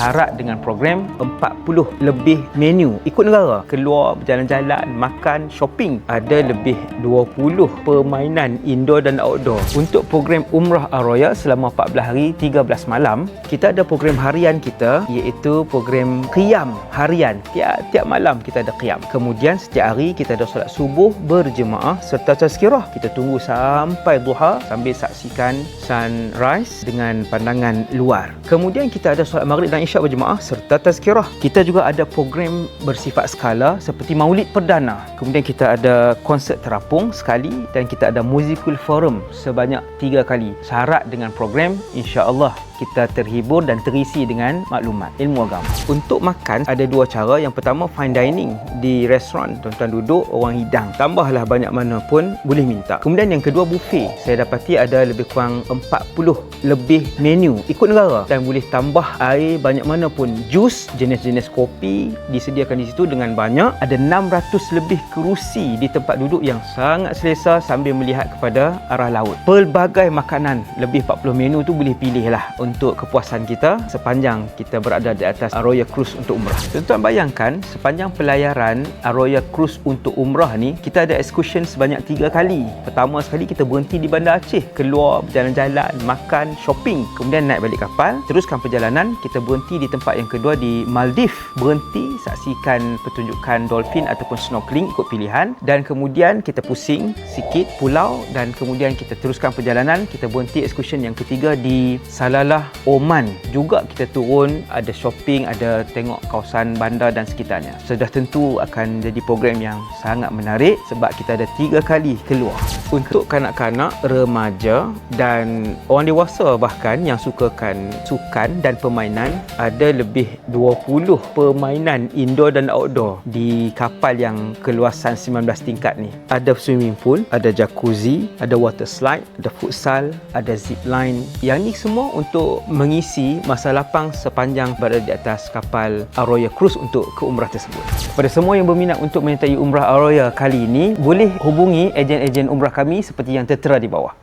syarat dengan program 40 lebih menu. Ikut negara keluar berjalan-jalan makan shopping ada lebih 20 permainan indoor dan outdoor. Untuk program Umrah Aroya selama 14 hari 13 malam kita ada program harian kita iaitu program qiyam harian. Tiap-tiap malam kita ada qiyam. Kemudian setiap hari kita ada solat subuh berjemaah serta tazkirah. Kita tunggu sampai duha sambil saksikan sunrise dengan pandangan luar. Kemudian kita ada solat maghrib dan isyak berjemaah serta tazkirah. Kita juga ada program bersifat skala seperti maulid perdana. Kemudian kita ada konsert terapung sekali dan kita ada musical forum sebanyak tiga kali. Syarat dengan program insya-Allah kita terhibur dan terisi dengan maklumat ilmu agama. Untuk makan ada dua cara. Yang pertama fine dining di restoran. Tuan-tuan duduk orang hidang. Tambahlah banyak mana pun boleh minta. Kemudian yang kedua buffet. Saya dapati ada lebih kurang 40 lebih menu ikut negara dan boleh tambah air banyak mana pun. Jus jenis-jenis kopi disediakan di situ dengan banyak. Ada 600 lebih kerusi di tempat duduk yang sangat selesa sambil melihat kepada arah laut. Pelbagai makanan lebih 40 menu tu boleh pilih lah untuk kepuasan kita sepanjang kita berada di atas Royal Cruise untuk umrah. Tuan-tuan bayangkan sepanjang pelayaran Royal Cruise untuk umrah ni kita ada excursion sebanyak tiga kali. Pertama sekali kita berhenti di Bandar Aceh, keluar berjalan-jalan, makan, shopping, kemudian naik balik kapal, teruskan perjalanan, kita berhenti di tempat yang kedua di Maldives, berhenti saksikan pertunjukan dolphin ataupun snorkeling ikut pilihan. Dan kemudian kita pusing sikit pulau dan kemudian kita teruskan perjalanan, kita berhenti excursion yang ketiga di Salalah Jeddah, Oman. Juga kita turun ada shopping ada tengok kawasan bandar dan sekitarnya. Sudah tentu akan jadi program yang sangat menarik sebab kita ada tiga kali keluar. Untuk kanak-kanak remaja dan orang dewasa bahkan yang sukakan sukan dan permainan ada lebih 20 permainan indoor dan outdoor di kapal yang keluasan 19 tingkat ni. Ada swimming pool ada jacuzzi ada water slide ada futsal ada zip line. Yang ni semua mengisi masa lapang sepanjang berada di atas kapal Aroya Cruise untuk ke umrah tersebut. Pada semua yang berminat untuk menyertai umrah Aroya kali ini, boleh hubungi ejen-ejen umrah kami seperti yang tertera di bawah.